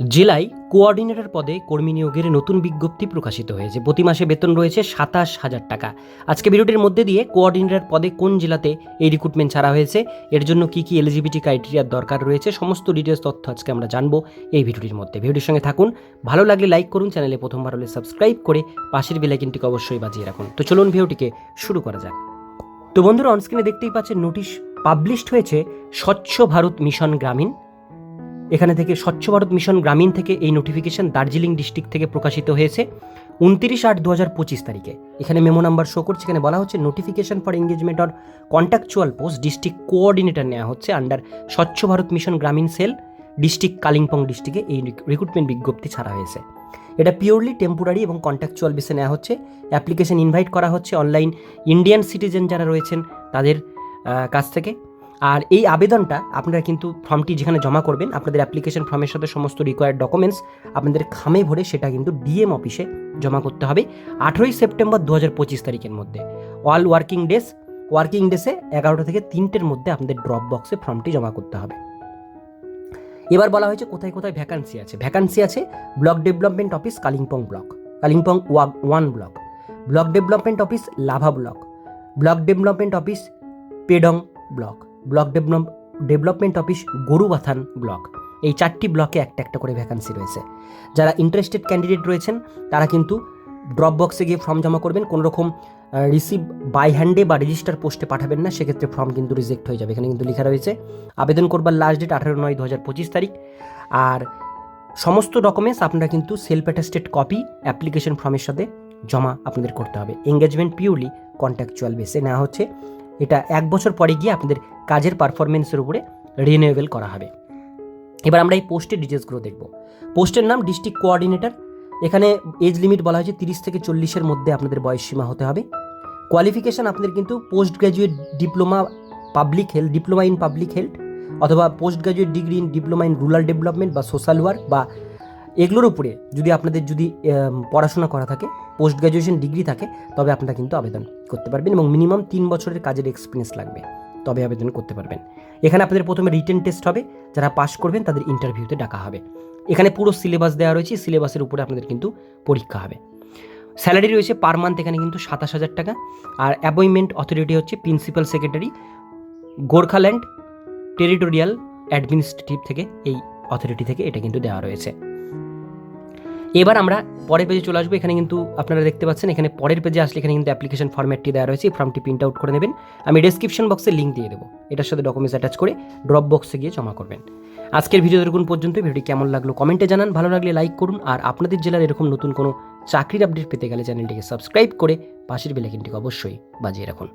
জেলায় কোঅর্ডিনেটর পদে কর্মী নিয়োগের নতুন বিজ্ঞপ্তি প্রকাশিত হয়েছে। প্রতি মাসে বেতন রয়েছে সাতাশ হাজার টাকা। আজকে ভিডিওটির মধ্যে দিয়ে কোঅর্ডিনেটর পদে কোন জেলাতে এই রিক্রুটমেন্ট ছাড়া হয়েছে, এর জন্য কি কি এলিজিবিলিটি ক্রাইটেরিয়ার দরকার রয়েছে, সমস্ত ডিটেলস তথ্য আজকে আমরা জানব এই ভিডিওটির মধ্যে। ভিডিওর সঙ্গে থাকুন, ভালো লাগলে লাইক করুন, চ্যানেলে প্রথমবার হলে সাবস্ক্রাইব করে পাশের বেলাইকিনটিকে অবশ্যই বাজিয়ে রাখুন। তো চলুন ভিডিওটিকে শুরু করা যাক। তো বন্ধুরা অনস্ক্রিনে দেখতেই পাচ্ছেন নোটিশ পাবলিশড হয়েছে স্বচ্ছ ভারত মিশন গ্রামীণ। এখানে থেকে স্বচ্ছ ভারত মিশন গ্রামীণ থেকে এই নোটিফিকেশন দার্জিলিং ডিস্ট্রিক্ট থেকে প্রকাশিত হয়েছে উনত্রিশ আট দু হাজার পঁচিশ তারিখে। এখানে মেমো নাম্বার শো করছে, এখানে বলা হচ্ছে notification for engagement or contractual post district coordinator নেওয়া হচ্ছে আন্ডার স্বচ্ছ Bharat mission Gramin cell district Kalimpong ডিস্ট্রিক্টে এই রিক্রুটমেন্ট বিজ্ঞপ্তি ছাড়া হয়েছে। এটা পিওরলি টেম্পোরারি এবং কন্ট্যাকচুয়াল বেসে নেওয়া হচ্ছে। অ্যাপ্লিকেশন ইনভাইট করা হচ্ছে অনলাইন ইন্ডিয়ান সিটিজেন যারা রয়েছেন, তাদের কাছ থেকে। আর এই আবেদনটা আপনারা কিন্তু ফর্মটি যেখানে জমা করবেন, আপনাদের অ্যাপ্লিকেশন ফর্মের সাথে সমস্ত রিকোয়ার্ড ডকুমেন্টস আপনাদের খামে ভরে সেটা কিন্তু ডিএম অফিসে জমা করতে হবে আঠেরোই সেপ্টেম্বর দু হাজার পঁচিশ তারিখের মধ্যে। অল ওয়ার্কিং ডেস ওয়ার্কিং ডেসে এগারোটা থেকে তিনটের মধ্যে আপনাদের ড্রপ বক্সে ফর্মটি জমা করতে হবে। এবার বলা হয়েছে কোথায় কোথায় ভ্যাকান্সি আছে। ভ্যাকান্সি আছে block development office Kalimpong block Kalimpong one block block development office Lava block block development office Pedong block block develop, development office Gorubathan block. এই চারটি ব্লকে একটা একটা করে ভ্যাকান্সি রয়েছে। যারা ইন্টারেস্টেড ক্যান্ডিডেট রয়েছেন, তারা কিন্তু ড্রপ বক্সে গিয়ে ফর্ম জমা করবেন। কোনো রকম রিসিভ বাই হ্যান্ডে বা রেজিস্টার পোস্টে পাঠাবেন না, সেক্ষেত্রে ফর্ম কিন্তু রিজেক্ট হয়ে যাবে। এখানে কিন্তু লেখা রয়েছে, আবেদন করবার লাস্ট ডেট আঠারো নয় দু হাজার পঁচিশ তারিখ। আর সমস্ত ডকুমেন্টস আপনারা কিন্তু সেলফ অ্যাটাস্টেড কপি অ্যাপ্লিকেশন ফর্মের সাথে জমা আপনাদের করতে হবে। এঙ্গেজমেন্ট পিওরলি কন্ট্যাকচুয়াল বেসে নেওয়া হচ্ছে, এটা এক বছর পরে গিয়ে আপনাদের কাজের পারফরমেন্সের উপরে রিনিউয়েবল করা হবে। এবার আমরা এই পোস্টের ডিটেলসগুলো দেখব। পোস্টের নাম ডিস্ট্রিক্ট কোঅর্ডিনেটর এখানে এজ লিমিট বলা হয়েছে তিরিশ থেকে চল্লিশের মধ্যে আপনাদের বয়স সীমা হতে হবে। কোয়ালিফিকেশান আপনাদের কিন্তু post graduate diploma public health diploma in public health অথবা post graduate degree in diploma in rural development বা সোশ্যাল ওয়ার্ক বা এগুলোর উপরে যদি আপনাদের যদি পড়াশোনা করা থাকে পোস্ট গ্র্যাজুয়েশন ডিগ্রি থাকে, তবে আপনারা কিন্তু আবেদন করতে পারবেন এবং মিনিমাম তিন বছরের কাজের এক্সপিরিয়েন্স লাগবে। তবে আবেদন করতে পারবেন। এখানে আপনাদের প্রথমে রিটেন টেস্ট হবে, যারা পাস করবেন তাদের ইন্টারভিউতে ডাকা হবে। এখানে পুরো সিলেবাস দেওয়া রয়েছে সিলেবাসের উপরে আপনাদের কিন্তু পরীক্ষা হবে। স্যালারি রয়েছে পার মান্থ এখানে কিন্তু সাতাশ হাজার টাকা, আর অ্যাপয়েন্টমেন্ট অথরিটি হচ্ছে principal secretary Gorkhaland territorial administrative থেকে, এই অথরিটি থেকে এটা কিন্তু দেওয়া রয়েছে। এবার আমরা পরের পেজে চলে আসব। এখানে কিন্তু আপনারা দেখতে পাচ্ছেন, এখানে পরের পেজে আসলে এখানে কিন্তু অ্যাপ্লিকেশন ফর্ম্যাটটি দেওয়া রয়েছে। এই ফর্মটি প্রিন্ট আউট করে নেবেন। আমি ডেসক্রিপশন বক্সে লিঙ্ক দিয়ে দেবো। এটার সাথে ডকুমেন্টস অ্যাটাচ করে ড্রপ বক্সে গিয়ে জমা করবেন। আজকের ভিডিও দেখুন পর্যন্ত। ভিডিওটি কেমন লাগল কমেন্টে জানান। ভালো লাগলে লাইক করুন। আর আপনাদের জেলার এরকম নতুন কোনো চাকরির আপডেট পেতে গেলে চ্যানেলটিকে সাবস্ক্রাইব করে পাশের বেলাইকিনটিকে অবশ্যই বাজিয়ে রাখুন।